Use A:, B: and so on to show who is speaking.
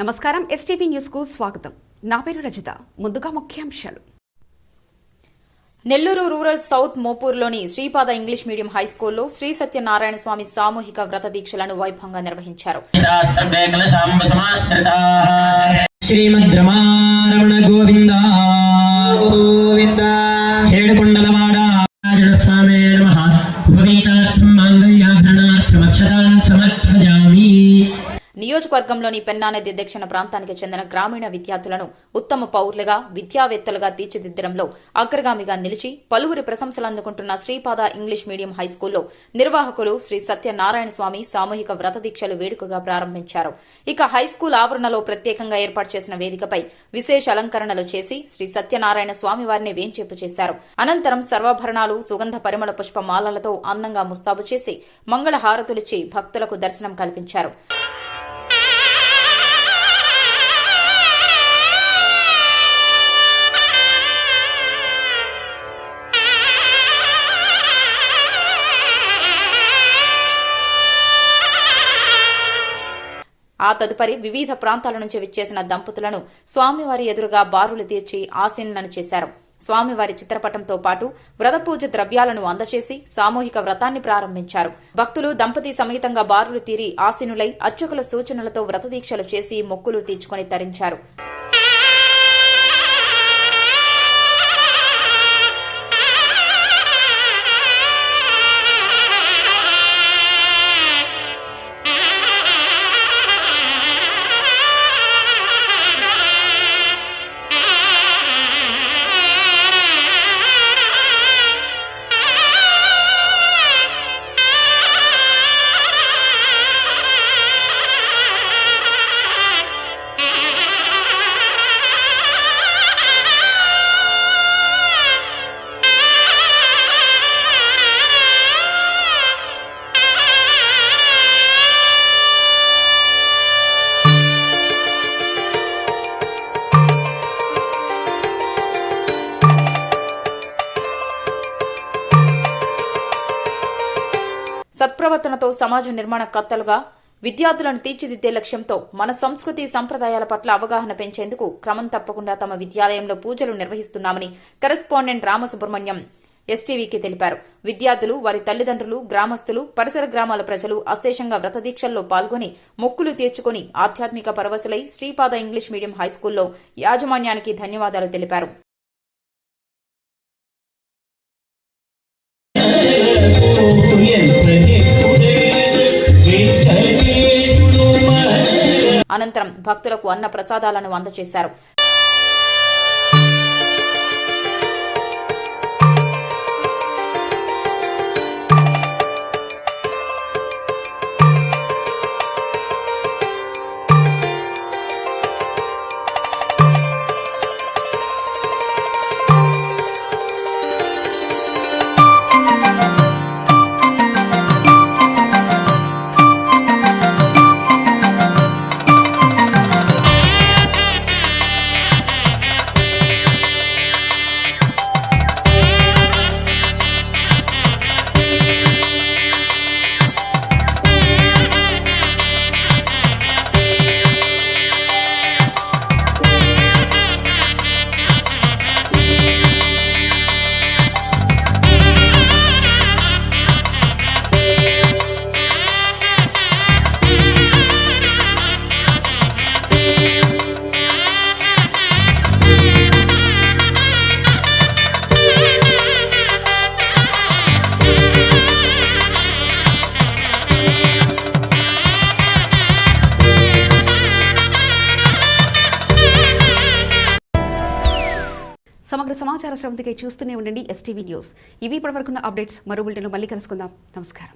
A: నమస్కారం. ఎస్టీవీ న్యూస్కు స్వాగతం. నా పేరు రజిత. ముందుగా ముఖ్యాంశాలు.
B: నెల్లూరు రూరల్ సౌత్ మోపూర్లోని శ్రీపాద ఇంగ్లీష్ మీడియం హై స్కూల్లో శ్రీ సత్యనారాయణ స్వామి సామూహిక వ్రత దీక్షలను వైభవంగా నిర్వహించారు.
C: శ్రీమద్రమారమణ గోవింద.
B: నియోజకవర్గంలోని పెన్నానది దక్షిణ ప్రాంతానికి చెందిన గ్రామీణ విద్యార్థులను ఉత్తమ పౌరులుగా విద్యావేత్తలుగా తీర్చిదిద్దడంలో అగ్రగామిగా నిలిచి పలువురి ప్రశంసలు అందుకుంటున్న శ్రీపాద ఇంగ్లీష్ మీడియం హై స్కూల్లో నిర్వాహకులు శ్రీ సత్యనారాయణ స్వామి సామూహిక వ్రత దీక్షలు వేడుకగా ప్రారంభించారు. ఇక హై స్కూల్ ఆవరణలో ప్రత్యేకంగా ఏర్పాటు చేసిన వేదికపై విశేష అలంకరణలు చేసి శ్రీ సత్యనారాయణ స్వామి వారిని వేంచేపు చేశారు. అనంతరం సర్వాభరణాలు సుగంధ పరిమళ పుష్ప మాలలతో అందంగా ముస్తాబు చేసి మంగళ హారతులిచ్చి భక్తులకు దర్శనం కల్పించారు. ఆ తదుపరి వివిధ ప్రాంతాల నుంచి విచ్చేసిన దంపతులను స్వామివారి ఎదురుగా బారులు తీర్చి ఆసీనులను చేశారు. స్వామివారి చిత్రపటంతో పాటు వ్రత పూజ ద్రవ్యాలను అందచేసి సామూహిక వ్రతాన్ని ప్రారంభించారు. భక్తులు దంపతి సమేతంగా బారులు తీరి ఆసీనులై అర్చకుల సూచనలతో వ్రతదీక్షలు చేసి మొక్కులు తీర్చుకొని తరించారు. సత్ప్రవర్తనతో సమాజ నిర్మాణ కర్తలుగా విద్యార్థులను తీర్చిదిద్దే లక్ష్యంతో మన సంస్కృతి సంప్రదాయాల పట్ల అవగాహన పెంచేందుకు క్రమం తప్పకుండా తమ విద్యాలయంలో పూజలు నిర్వహిస్తున్నామని కరెస్పాండెంట్ రామసుబ్రహ్మణ్యం ఎస్టీవీకి తెలిపారు. విద్యార్థులు వారి తల్లిదండ్రులు గ్రామస్తులు పరిసర గ్రామాల ప్రజలు అశేషంగా వ్రతదీక్షల్లో పాల్గొని మొక్కులు తీర్చుకుని ఆధ్యాత్మిక పరవశులై శ్రీపాద ఇంగ్లీష్ మీడియం హైస్కూల్లో యాజమాన్యానికి ధన్యవాదాలు తెలిపారు. అనంతరం భక్తులకు అన్న ప్రసాదాలను అందజేశారు.
A: సమగ్ర సమాచార శ్రవంతికై చూస్తూనే ఉండండి ఎస్టీవీ న్యూస్. ఇవి ఇప్పటివరకున్న అప్డేట్స్. మరో బులెటిన్లో మళ్ళీ కలుసుకుందాం. నమస్కారం.